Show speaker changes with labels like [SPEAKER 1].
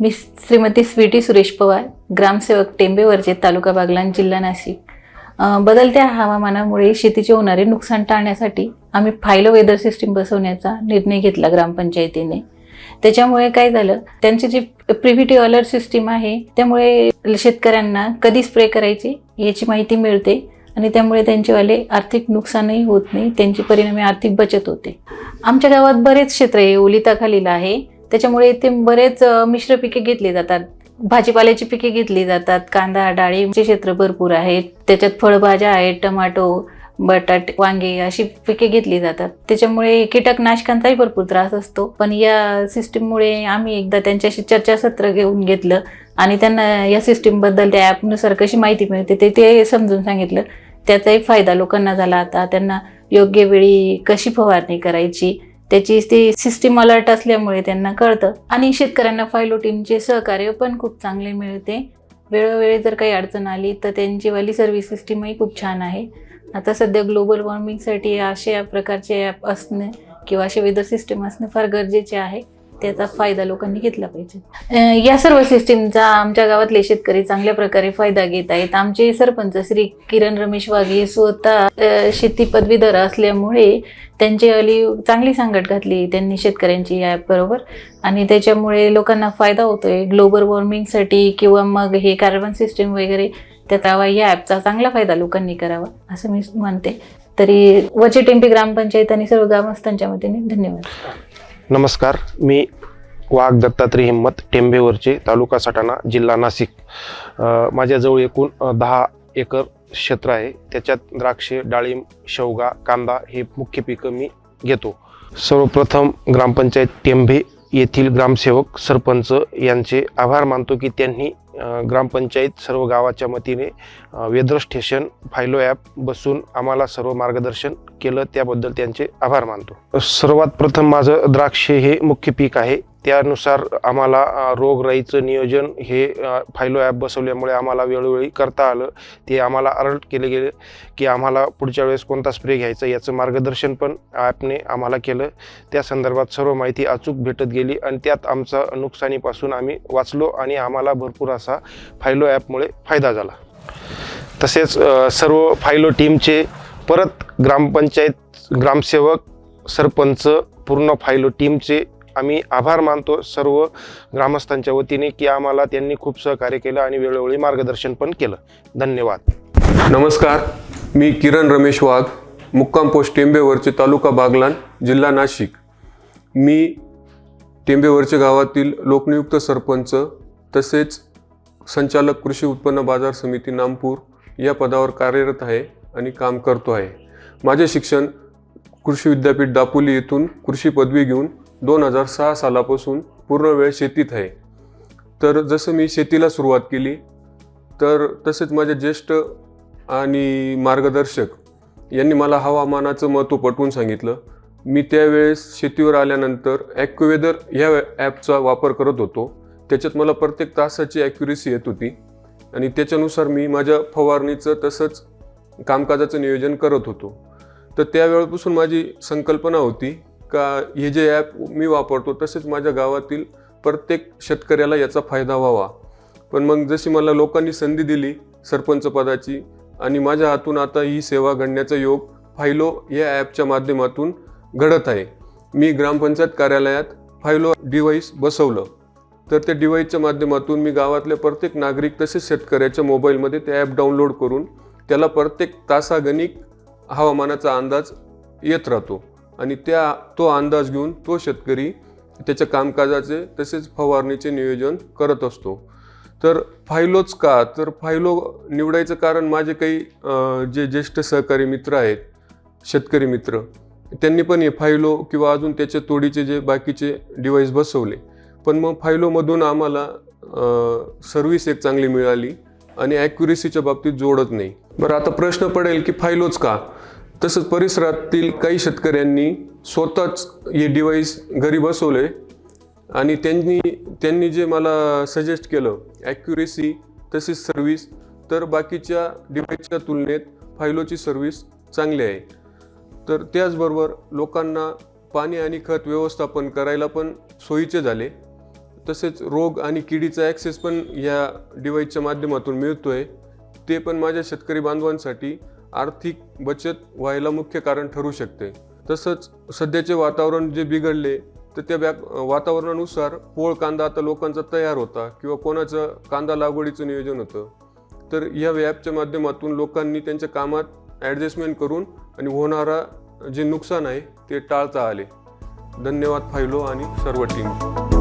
[SPEAKER 1] मी श्रीमती स्वीटी सुरेश पवार ग्रामसेवक टेंबेवरचे तालुका बागलान जिल्हा नाशिक. बदलत्या हवामानामुळे शेतीचे होणारे नुकसान टाळण्यासाठी आम्ही फायलो वेदर सिस्टीम बसवण्याचा निर्णय घेतला ग्रामपंचायतीने. त्याच्यामुळे काय झालं त्यांची जी प्रिव्हिटिव्ह अलर्ट सिस्टीम आहे त्यामुळे शेतकऱ्यांना कधी स्प्रे करायची याची माहिती मिळते आणि त्यामुळे त्यांचेवाले आर्थिक नुकसानही होत नाही त्यांची परिणामी आर्थिक बचत होते. आमच्या गावात बरेच क्षेत्र हे ओलिताखालील आहे. त्याच्यामुळे इथे बरेच मिश्र पिके घेतली जातात. भाजीपाल्याची पिके घेतली जातात. कांदा डाळीचे क्षेत्र भरपूर आहेत. त्याच्यात फळभाज्या आहेत टमाटो बटाटे वांगे अशी पिके घेतली जातात. त्याच्यामुळे कीटकनाशकांचाही भरपूर त्रास असतो. पण या सिस्टीममुळे आम्ही एकदा त्यांच्याशी चर्चासत्र घेऊन घेतलं आणि त्यांना या सिस्टीमबद्दल त्या ॲपनुसार कशी माहिती मिळते ते ते समजून सांगितलं. त्याचाही फायदा लोकांना झाला आता. त्यांना योग्य वेळी कशी फवारणी करायची त्याची ती सिस्टीम अलर्ट असल्यामुळे त्यांना कळतं. आणि शेतकऱ्यांना फायलो टीमचे सहकार्य पण खूप चांगले मिळते. वेळोवेळी जर काही अडचण आली तर त्यांचीवाली सर्व्हिस सिस्टीमही खूप छान आहे. आता सध्या ग्लोबल वॉर्मिंगसाठी अशा प्रकारचे ॲप असणे किंवा असे वेदर सिस्टीम असणे फार गरजेचे आहे. त्याचा फायदा लोकांनी घेतला पाहिजे. या सर्व सिस्टीमचा आमच्या गावातले शेतकरी चांगल्या प्रकारे फायदा घेत आहेत. आमचे सरपंच श्री किरण रमेश वाघे स्वतः शेती पदवीधर असल्यामुळे त्यांची अली चांगली सांगड घातली त्यांनी शेतकऱ्यांची या बरोबर. आणि त्याच्यामुळे लोकांना फायदा होतोय. ग्लोबल वॉर्मिंगसाठी किंवा मग हे कार्बन सिस्टीम वगैरे त्याचा या ॲपचा चांगला फायदा लोकांनी करावा असं मी म्हणते. तरी वचिटिंपी ग्रामपंचायत आणि सर्व ग्रामस्थांच्या वतीने धन्यवाद.
[SPEAKER 2] नमस्कार मी वाघ दत्तात्रय हिंमत टेंबेवरचे तालुका सटाणा जिल्हा नाशिक. माझ्याजवळ एकूण दहा एकर क्षेत्र आहे. त्याच्यात द्राक्षे डाळिंब शेवगा कांदा हे मुख्य पिकं मी घेतो. सर्वप्रथम ग्रामपंचायत टेंभे येथील ग्रामसेवक सरपंच यांचे आभार मानतो की त्यांनी ग्रामपंचायत सर्व गावाच्या मतीने वेदर स्टेशन फायलो ॲप बसून आम्हाला सर्व मार्गदर्शन केलं त्याबद्दल त्यांचे आभार मानतो. सर्वात प्रथम माझं द्राक्षे हे मुख्य पीक आहे. त्यानुसार आम्हाला रोगराईचं नियोजन हे फायलो ॲप बसवल्यामुळे आम्हाला वेळोवेळी करता आलं. ते आम्हाला अलर्ट केले गेले की आम्हाला पुढच्या वेळेस कोणता स्प्रे घ्यायचा याचं मार्गदर्शन पण ॲपने आम्हाला केलं. त्या संदर्भात सर्व माहिती अचूक भेटत गेली आणि त्यात आमचा नुकसानीपासून आम्ही वाचलो आणि आम्हाला भरपूर असा फायलो ॲपमुळे फायदा झाला. तसेच सर्व फायलो टीमचे परत ग्रामपंचायत ग्रामसेवक सरपंच पूर्ण फायलो टीमचे आम्ही आभार मानतो सर्व ग्रामस्थांच्या वतीने की आम्हाला त्यांनी खूप सहकार्य केलं आणि वेळोवेळी मार्गदर्शन पण केलं. धन्यवाद.
[SPEAKER 3] नमस्कार. मी किरण रमेश वाघ मुक्काम पोस्ट टेंबेवरचे तालुका बागलाण जिल्हा नाशिक. मी टेंबेवरच्या गावातील लोकनियुक्त सरपंच तसेच संचालक कृषी उत्पन्न बाजार समिती नामपूर या पदावर कार्यरत आहे आणि काम करतो आहे. माझे शिक्षण कृषी विद्यापीठ दापोली येथून कृषी पदवी घेऊन दोन हजार सहा सालापासून पूर्ण वेळ शेतीत आहे. तर जसं मी शेतीला सुरुवात केली तर तसेच माझे ज्येष्ठ आणि मार्गदर्शक यांनी मला हवामानाचं महत्त्व पटवून सांगितलं. मी त्यावेळेस शेतीवर आल्यानंतर ॲक्युवेदर ह्या ॲपचा वापर करत होतो. त्याच्यात मला प्रत्येक तासाची ॲक्युरेसी येत होती आणि त्याच्यानुसार मी माझ्या फवारणीचं तसंच कामकाजाचं नियोजन करत होतो. तर त्यावेळेपासून माझी संकल्पना होती का हे जे ॲप मी वापरतो तसेच माझ्या गावातील प्रत्येक शेतकऱ्याला याचा फायदा व्हावा. पण मग जशी मला लोकांनी संधी दिली सरपंच पदाची आणि माझ्या हातून आता ही सेवा घडण्याचा योग फायलो या ॲपच्या माध्यमातून घडत आहे. मी ग्रामपंचायत कार्यालयात फायलो डिव्हाइस बसवलं. तर त्या डिव्हाइसच्या माध्यमातून मी गावातल्या प्रत्येक नागरिक तसेच शेतकऱ्याच्या मोबाईलमध्ये ते ॲप डाउनलोड करून त्याला प्रत्येक तासागणिक हवामानाचा अंदाज येत राहतो. आणि त्या तो अंदाज घेऊन तो शेतकरी त्याच्या कामकाजाचे तसेच फवारणीचे नियोजन करत असतो. तर फायलोच का? तर फायलो निवडायचं कारण माझे काही जे ज्येष्ठ सहकारी मित्र आहेत शेतकरी मित्र त्यांनी पण हे फायलो किंवा अजून त्याच्या तोडीचे जे बाकीचे डिव्हाइस बसवले. पण मग फायलोमधून आम्हाला सर्व्हिस एक चांगली मिळाली आणि ॲक्युरेसीच्या बाबतीत जोडत नाही. बरं आता प्रश्न पडेल की फायलोच का? तसंच परिसरातील काही शेतकऱ्यांनी स्वतःच हे डिव्हाइस घरी बसवले. आणि त्यांनी त्यांनी जे मला सजेस्ट केलं ॲक्युरेसी तसेच सर्व्हिस तर बाकीच्या डिव्हाइसच्या तुलनेत फायलोची सर्व्हिस चांगली आहे. तर त्याचबरोबर लोकांना पाणी आणि खत व्यवस्थापन करायला पण सोयीचे झाले. तसेच रोग आणि किडीचा ॲक्सेस पण या डिव्हाइसच्या माध्यमातून मिळतो आहे ते पण माझ्या शेतकरी बांधवांसाठी आर्थिक बचत व्हायला मुख्य कारण ठरू शकते. तसंच सध्याचे वातावरण जे बिघडले तर त्या बॅक वातावरणानुसार पोळ कांदा आता लोकांचा तयार होता किंवा कोणाचं कांदा लागवडीचं नियोजन होतं. तर या ॲपच्या माध्यमातून लोकांनी त्यांच्या कामात ॲडजस्टमेंट करून आणि होणारा जे नुकसान आहे ते टाळता आले. धन्यवाद फायलो आणि सर्व टीम